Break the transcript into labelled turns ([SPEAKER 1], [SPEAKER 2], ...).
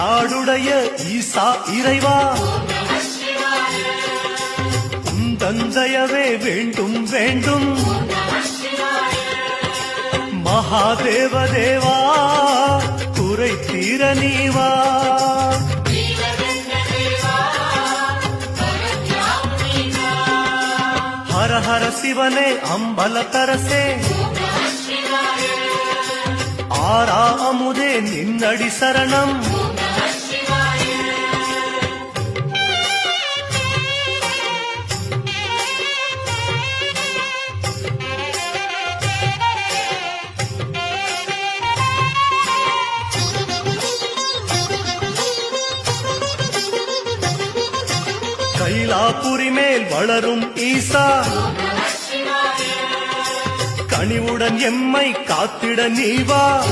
[SPEAKER 1] நாடுடைய ஈசா இறைவா. தந்தையவே வேண்டும் வேண்டும். மகாதேவ தேவா குறை தீர நீவா. ஹர ஹர சிவனே அம்பல தரசே. ஆரா அமுதே நின்னடி சரணம். மயிலாப்புரி மேல் வளரும் ஈசா. கனிவுடன் எம்மை காத்திட நீவா.